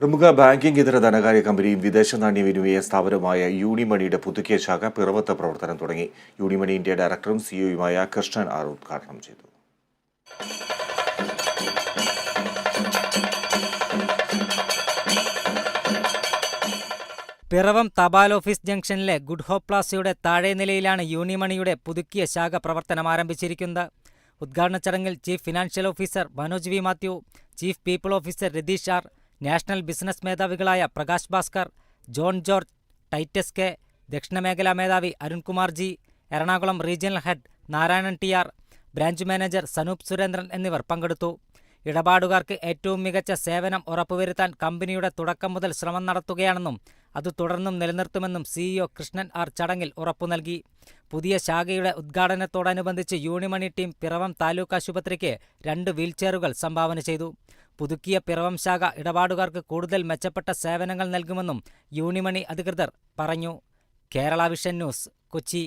പ്രമുഖ ബാങ്കിംഗ് ഇതര ധനകാര്യ കമ്പനിയും വിദേശ നാണ്യ വിനിമയ സ്ഥാപനമായ യൂണിമണിയുടെ പുതുക്കിയ ശാഖ പിറവത്ത് പ്രവർത്തനം തുടങ്ങി. യൂണിമണി ഇന്ത്യ ഡയറക്ടറും സിഇഒയുമായ കൃഷ്ണൻ ആർ ഉദ്ഘാടനം ചെയ്തു. പിറവം തപാൽ ഓഫീസ് ജംഗ്ഷനിലെ ഗുഡ് ഹോപ്പ് പ്ലാസയുടെ താഴെ നിലയിലാണ് യൂണിമണിയുടെ പുതുക്കിയ ശാഖ പ്രവർത്തനം ആരംഭിച്ചിരിക്കുന്നത്. ഉദ്ഘാടന ചടങ്ങിൽ chief financial officer Manoj V Mathew chief people officer Ratheesh R national business മേധാവികളായ Prakash Bhaskar John George Titus K ദക്ഷിണമേഖലാ മേധാവി Arunkumar G Ernakulam regional head Narayanan T R branch manager Sanoop Surendran എന്നിവർ പങ്കെടുത്തു. ഇടപാടുകാർക്ക് ഏറ്റവും മികച്ച സേവനം ഉറപ്പുവരുത്താൻ കമ്പനിയുടെ തുടക്കം മുതൽ ശ്രമം നടത്തുകയാണെന്നും അത് തുടർന്നും നിലനിർത്തുമെന്നും സിഇഒ കൃഷ്ണൻ ആർ ചടങ്ങിൽ ഉറപ്പു നൽകി പുതിയ ശാഖയുടെ ഉദ്ഘാടനത്തോടനുബന്ധിച്ച് യൂണിമണി ടീം പിറവം താലൂക്ക് ആശുപത്രിക്ക് രണ്ട് വീൽചെയറുകൾ സംഭാവന ചെയ്തു. പുതുക്കിയ പിറവം ശാഖ ഇടപാടുകാർക്ക് കൂടുതൽ മെച്ചപ്പെട്ട സേവനങ്ങൾ നൽകുമെന്നും യൂണിമണി അധികൃതർ പറഞ്ഞു. Kerala vision news Kochi.